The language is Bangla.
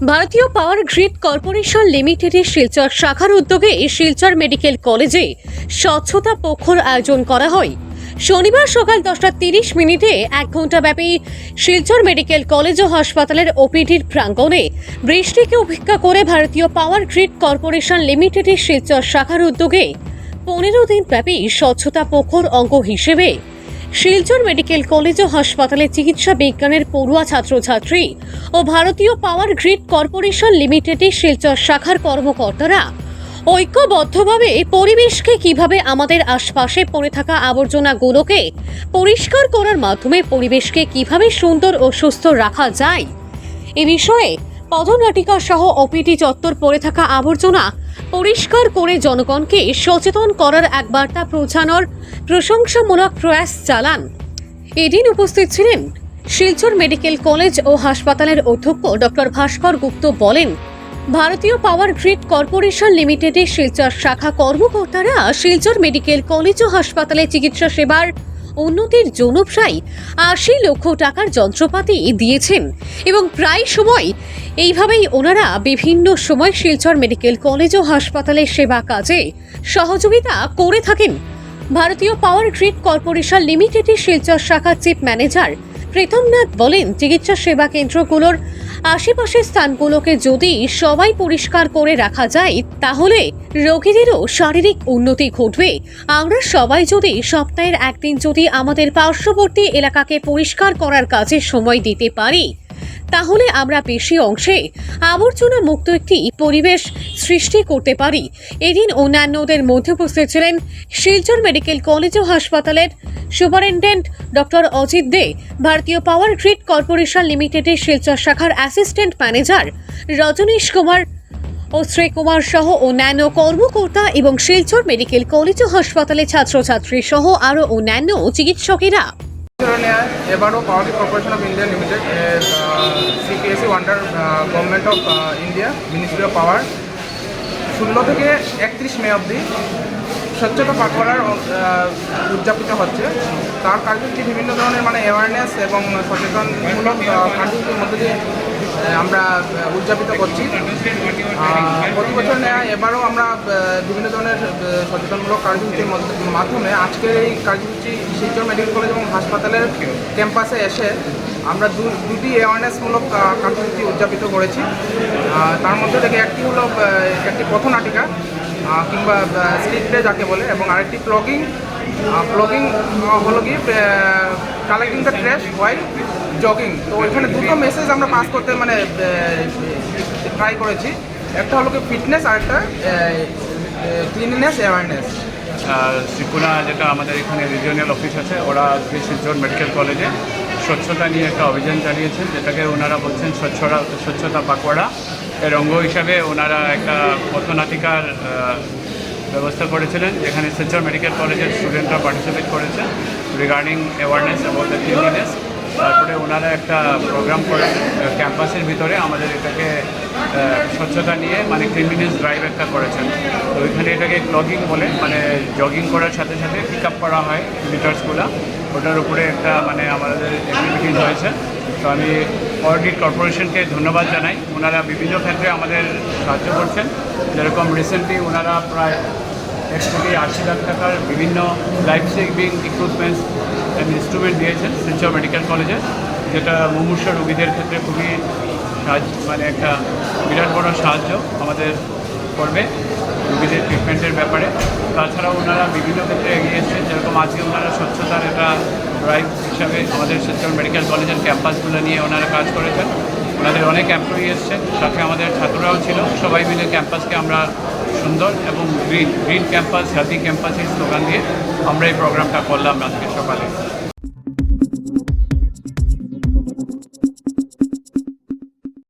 ভারতীয় পাওয়ার গ্রিড কর্পোরেশন লিমিটেডের শিলচর শাখার উদ্যোগে এই শিলচর মেডিকেল কলেজে স্বচ্ছতা পক্ষর আয়োজন করা হয়। শনিবার সকাল দশটা তিরিশ মিনিটে এক ঘণ্টাব্যাপী শিলচর মেডিকেল কলেজ ও হাসপাতালের ওপিডির প্রাঙ্গণে বৃষ্টিকে উপেক্ষা করে ভারতীয় পাওয়ার গ্রিড কর্পোরেশন লিমিটেডের শিলচর শাখার উদ্যোগে পনেরো দিন ব্যাপী স্বচ্ছতা পক্ষর অঙ্গ হিসেবে শিলচর মেডিকেল কলেজ ও হাসপাতালে চিকিৎসা বিজ্ঞানের পড়ুয়া ছাত্রছাত্রী ও ভারতীয় পাওয়ার গ্রিড কর্পোরেশন লিমিটেডের শিলচর শাখার কর্মকর্তারা ঐক্যবদ্ধভাবে পরিবেশকে কীভাবে আমাদের আশপাশে পড়ে থাকা আবর্জনাগুলোকে পরিষ্কার করার মাধ্যমে পরিবেশকে কীভাবে সুন্দর ও সুস্থ রাখা যায়, এ বিষয়ে পদনাটিকা সহ ওপিটি চত্বর পড়ে থাকা আবর্জনা পরিষ্কার করে জনগণকে সচেতন করার এক বার্তা পৌঁছানোর প্রশংসামূলক প্রয়াস চালান। এদিন উপস্থিত ছিলেন শিলচর মেডিকেল কলেজ ও হাসপাতালের অধ্যক্ষ ডক্টর ভাস্কর গুপ্ত বলেন, ভারতীয় পাওয়ার গ্রিড কর্পোরেশন লিমিটেডের শিলচর শাখা কর্মকর্তারা শিলচর মেডিকেল কলেজ ও হাসপাতালে চিকিৎসা সেবার উন্নতির জন্য প্রায় আশি লক্ষ টাকার যন্ত্রপাতি দিয়েছেন। এবং প্রায় সময় এইভাবেই ওনারা বিভিন্ন সময় শিলচর মেডিকেল কলেজ ও হাসপাতালের সেবা কাজে সহযোগিতা করে থাকেন। ভারতীয় পাওয়ার গ্রিড কর্পোরেশন লিমিটেডের শিলচর শাখার চিফ ম্যানেজার প্রীতমনাথ বলেন, চিকিৎসা সেবা কেন্দ্রগুলোর আশেপাশের স্থানগুলোকে যদি সবাই পরিষ্কার করে রাখা যায়, তাহলে রোগীদেরও শারীরিক উন্নতি ঘটবে। আমরা সবাই যদি সপ্তাহের একদিন যদি আমাদের পার্শ্ববর্তী এলাকাকে পরিষ্কার করার কাজে সময় দিতে পারি তাহলে আমরা বেশি অংশে আবর্জনা মুক্ত একটি পরিবেশ সৃষ্টি করতে পারি। এদিন অন্যান্যদের মধ্যে উপস্থিত ছিলেন শিলচর মেডিকেল কলেজ ও হাসপাতালের সুপারিনটেন্ডেন্ট ডক্টর অজিত দে, ভারতীয় পাওয়ার গ্রিড কর্পোরেশন লিমিটেডের শিলচর শাখার অ্যাসিস্ট্যান্ট ম্যানেজার রজনীশ কুমার ও শ্রীকুমার সহ অন্যান্য কর্মকর্তা এবং শিলচর মেডিকেল কলেজ ও হাসপাতালের ছাত্রছাত্রী সহ আরও অন্যান্য চিকিৎসকেরা। এবারও power corporation of India limited CPSC under government of India ministry of power ষোলো থেকে একত্রিশ মে অবধি স্বচ্ছতা পাকড়ার উদযাপিত হচ্ছে। তার কার্যসূচি বিভিন্ন ধরনের মানে অ্যাওয়ারনেস এবং সচেতনমূলক কার্যসূচির মধ্যে দিয়ে আমরা উদযাপিত করছি। প্রতি বছর নেয় এবারও আমরা বিভিন্ন ধরনের সচেতনমূলক কার্যসূচির মাধ্যমে আজকের এই কার্যসূচি শিলচর মেডিকেল কলেজ এবং হাসপাতালের ক্যাম্পাসে এসে আমরা দুটি অ্যাওয়ারনেসমূলক কার্যসূচি উদযাপিত করেছি। তার মধ্যে থেকে একটি হলো একটি পথনাটিকা। কিংবা স্ট্রিট প্লে যাকে বলে, এবং আরেকটি প্লগিং প্লগিং হলো কি collecting the trash while jogging তো ওইখানে দুটো মেসেজ আমরা পাস করতে মানে ট্রাই করেছি। একটা হলো কি ফিটনেস আর একটা ক্লিননেস অ্যাওয়ারনেস শ্রীপুরা যেটা আমাদের এখানে রিজিওনাল অফিস আছে, ওরা শিলচর মেডিকেল কলেজে স্বচ্ছতা নিয়ে একটা অভিযান চালিয়েছেন যেটাকে ওনারা বলছেন স্বচ্ছতা স্বচ্ছতা পাকওয়াড়া এর অঙ্গ হিসাবে ওনারা একটা পথনাটিকার ব্যবস্থা করেছিলেন, যেখানে শিলচর মেডিকেল কলেজের স্টুডেন্টরা পার্টিসিপেট করেছে regarding awareness about the cleanliness তারপরে ওনারা একটা প্রোগ্রাম করেন ক্যাম্পাসের ভিতরে আমাদের এটাকে স্বচ্ছতা নিয়ে মানে ক্লিনলিনেস ড্রাইভ একটা করেছেন। তো ওইখানে এটাকে ক্লগিং বলে মানে জগিং করার সাথে সাথে পিক আপ করা হয় মিটার্সগুলো ওটার উপরে একটা মানে আমাদের অ্যাক্টিভিটিস হয়েছে। তো আমি অডিট কর্পোরেশনকে ধন্যবাদ জানাই। ওনারা বিভিন্ন ক্ষেত্রে আমাদের সাহায্য করছেন। যেরকম রিসেন্টলি ওনারা প্রায় এক থেকে আশি লাখ টাকার বিভিন্ন life saving equipments and instrument দিয়েছেন শিলচর মেডিকেল কলেজে যেটা মুমূর্ষ রোগীদের ক্ষেত্রে খুবই সাহায্য মানে একটা বিরাট বড় সাহায্য আমাদের করবে রোগীদের ট্রিটমেন্টের ব্যাপারে। তাছাড়াও ওনারা বিভিন্ন ক্ষেত্রে এগিয়েছেন যেরকম আজকে ওনারা স্বচ্ছতার একটা ড্রাইভ হিসাবে আমাদের শিলচর মেডিকেল কলেজের ক্যাম্পাসগুলো নিয়ে ওনারা কাজ করেছেন। ওনাদের অনেক এমপ্লয়ি এসছেন, সাথে আমাদের ছাত্ররাও ছিল। সবাই মিলে ক্যাম্পাসকে আমরা সুন্দর এবং গ্রিন গ্রিন ক্যাম্পাস হেলদি ক্যাম্পাসের স্লোগান দিয়ে আমরা এই প্রোগ্রামটা করলাম আজকে সকালে।